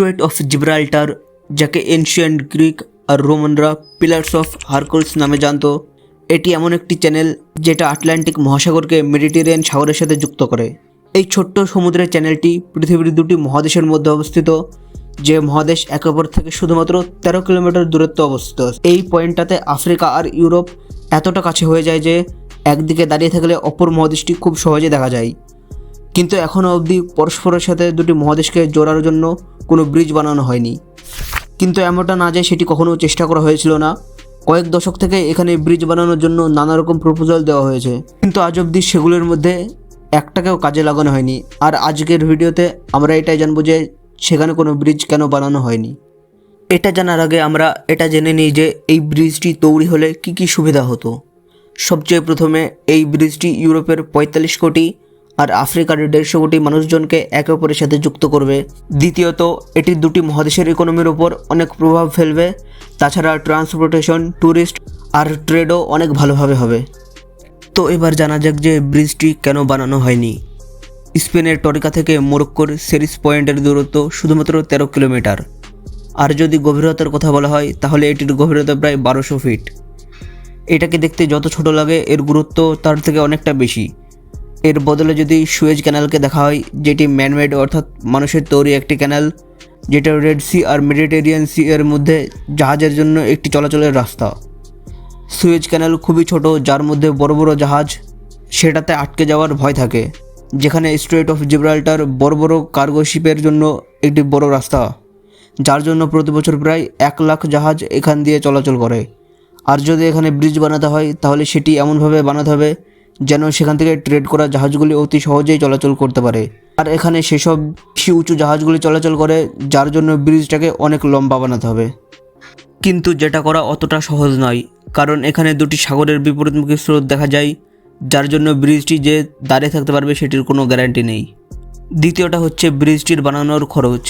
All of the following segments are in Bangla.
স্ট্রেট অফ জিব্রাল্টার যাকে এনশিয়েন্ট গ্রিক আর রোমানরা পিলার্স অফ হার্কলস নামে জানতো। এটি এমন একটি চ্যানেল যেটা আটলান্টিক মহাসাগরকে মেডিটেরিয়ান সাগরের সাথে যুক্ত করে। এই ছোট্ট সমুদ্রের চ্যানেলটি পৃথিবীর দুটি মহাদেশের মধ্যে অবস্থিত, যে মহাদেশ একে অপর থেকে শুধুমাত্র তেরো কিলোমিটার দূরত্ব অবস্থিত। এই পয়েন্টটাতে আফ্রিকা আর ইউরোপ এতটা কাছে হয়ে যায় যে, একদিকে দাঁড়িয়ে থাকলে অপর মহাদেশটি খুব সহজে দেখা যায়। কিন্তু এখনও অবধি পরস্পরের সাথে দুটি মহাদেশকে জোড়ার জন্য কোনো ব্রিজ বানানো হয়নি। কিন্তু এমনটা না যে সেটি কখনো চেষ্টা করা হয়েছিল না। কয়েক দশক থেকে এখানে ব্রিজ বানানোর জন্য নানা রকম প্রপোজাল দেওয়া হয়েছে। কিন্তু আজ অবধি সেগুলোর মধ্যে একটাকেও কাজে লাগানো হয়নি। আর আজকের ভিডিওতে আমরা এটাই জানব যে সেখানে কোনো ব্রিজ কেন বানানো হয়নি। এটা জানার আগে আমরা এটা জেনে নিই যে এই ব্রিজটি তৈরি হলে কি কি সুবিধা হতো। সবচেয়ে প্রথমে এই ব্রিজটি ইউরোপের পঁয়তাল্লিশ কোটি আর আফ্রিকার দেড়শো কোটি মানুষজনকে একে অপরের সাথে যুক্ত করবে। দ্বিতীয়ত, এটি দুটি মহাদেশের ইকোনমির ওপর অনেক প্রভাব ফেলবে। তাছাড়া ট্রান্সপোর্টেশন ট্যুরিস্ট আর ট্রেডও অনেক ভালোভাবে হবে। তো এবার জানা যাক যে ব্রিজটি কেন বানানো হয়নি। স্পেনের টরিকা থেকে মোরক্কোর সেরিস পয়েন্টের দূরত্ব শুধুমাত্র তেরো কিলোমিটার। আর যদি গভীরতার কথা বলা হয়, তাহলে এটির গভীরতা প্রায় বারোশো ফিট। এটাকে দেখতে যত ছোট লাগে, এর গুরুত্ব তার থেকে অনেকটা বেশি। এর বদলে যদি সুয়েজ ক্যানালকে দেখা হয়, যেটি ম্যানমেড অর্থাৎ মানুষের তৈরি একটি ক্যানাল, যেটা রেড সি আর মেডিটেরিয়ান সি এর মধ্যে জাহাজের জন্য একটি চলাচলের রাস্তা। সুয়েজ ক্যানাল খুবই ছোট, যার মধ্যে বড় বড় জাহাজ সেটাতে আটকে যাওয়ার ভয় থাকে, যেখানে স্ট্রেট অফ জিব্রাল্টার বড় বড় কার্গো শিপের জন্য একটি বড় রাস্তা, যার জন্য প্রতি বছর প্রায় এক লাখ জাহাজ এখান দিয়ে চলাচল করে। আর যদি এখানে ব্রিজ বানাতে হয়, তাহলে সেটি এমনভাবে বানাতে হবে যেন সেখান থেকে ট্রেড করা জাহাজগুলি অতি সহজেই চলাচল করতে পারে। আর এখানে সেসব বেশি উঁচু জাহাজগুলি চলাচল করে, যার জন্য ব্রিজটাকে অনেক লম্বা বানাতে হবে। কিন্তু যেটা করা অতটা সহজ নয়, কারণ এখানে দুটি সাগরের বিপরীতমুখী স্রোত দেখা যায়, যার জন্য ব্রিজটি যে দাঁড়িয়ে থাকতে পারবে সেটির কোনো গ্যারান্টি নেই। দ্বিতীয়টা হচ্ছে ব্রিজটির বানানোর খরচ।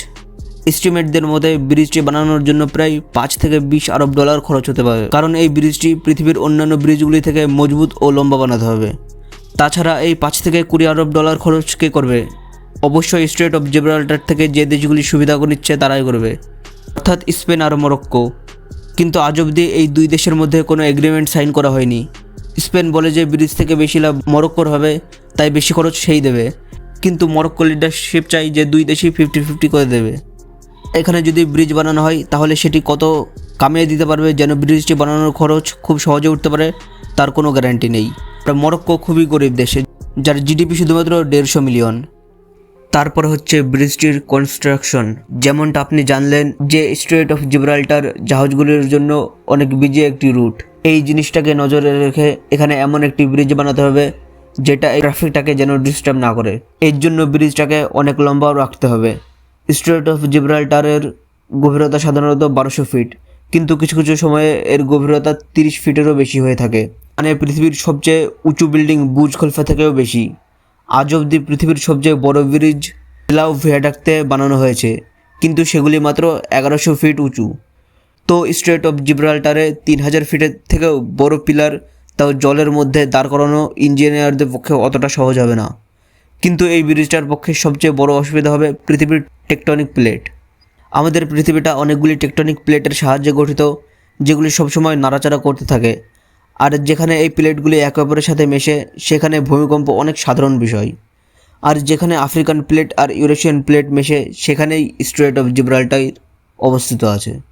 এস্টিমেটদের মধ্যে ব্রিজটি বানানোর জন্য প্রায় পাঁচ থেকে বিশ আরব ডলার খরচ হতে পারে। কারণ এই ব্রিজটি পৃথিবীর অন্যান্য ব্রিজগুলি থেকে মজবুত ও লম্বা বানাতে হবে। তাছাড়া এই পাঁচ থেকে কুড়ি আরব ডলার খরচ কে করবে? অবশ্যই স্ট্রেট অফ জেব্রাল্টার থেকে যে দেশগুলি সুবিধা নিচ্ছে তারাই করবে। অর্থাৎ স্পেন আর মরক্কো। কিন্তু আজ অবধি এই দুই দেশের মধ্যে কোনো এগ্রিমেন্ট সাইন করা হয়নি। স্পেন বলে যে ব্রিজ থেকে বেশি লাভ মরক্কোর হবে, তাই বেশি খরচ সেই দেবে। কিন্তু মরক্কো লিডারশিপ চাই যে দুই দেশই ফিফটি ফিফটি করে দেবে। এখানে যদি ব্রিজ বানানো হয়, তাহলে সেটি কত কামিয়ে দিতে পারবে? যেন ব্রিজটি বানানোর খরচ খুব সহজে উঠতে পারে, তার কোনো গ্যারান্টি নেই। মরক্কো খুবই গরিব দেশে, যার জিডিপি শুধুমাত্র দেড়শো মিলিয়ন তারপর হচ্ছে ব্রিজটির কনস্ট্রাকশন যেমনটা আপনি জানলেন যে স্ট্রেট অফ জিব্রাল্টার জাহাজগুলির জন্য অনেক বিজি একটি রুট এই জিনিসটাকে নজরে রেখে এখানে এমন একটি ব্রিজ বানাতে হবে, যেটা এই ট্রাফিকটাকে যেন ডিস্টার্ব না করে। এর জন্য ব্রিজটাকে অনেক লম্বাও রাখতে হবে। স্ট্রেট অফ জিব্রাল্টারের গভীরতা সাধারণত বারোশো ফিট, কিন্তু কিছু কিছু সময়ে এর গভীরতা তিরিশ ফিটেরও বেশি হয়ে থাকে। মানে পৃথিবীর সবচেয়ে উঁচু বিল্ডিং বুজ খলিফা থেকেও বেশি। আজ অবধি পৃথিবীর সবচেয়ে বড় ব্রিজ লাউ ভিয়াডাক্তে বানানো হয়েছে, কিন্তু সেগুলি মাত্র এগারোশো ফিট উঁচু। তো স্ট্রেট অফ জিব্রাল্টারে তিন হাজার ফিটের থেকেও বড় পিলার তাও জলের মধ্যে দাঁড় করানো ইঞ্জিনিয়ারদের পক্ষে অতটা সহজ হবে না। কিন্তু এই ব্রিজটার পক্ষে সবচেয়ে বড় অসুবিধা হবে পৃথিবীর টেকটনিক প্লেট। আমাদের পৃথিবীটা অনেকগুলি টেকটনিক প্লেটের সাহায্যে গঠিত, যেগুলি সবসময় নাড়াচাড়া করতে থাকে। আর যেখানে এই প্লেটগুলি একে অপরের সাথে মেশে, সেখানে ভূমিকম্প অনেক সাধারণ বিষয়। আর যেখানে আফ্রিকান প্লেট আর ইউরেশিয়ান প্লেট মেশে, সেখানেই স্ট্রেট অফ জিব্রাল্টার অবস্থিত আছে।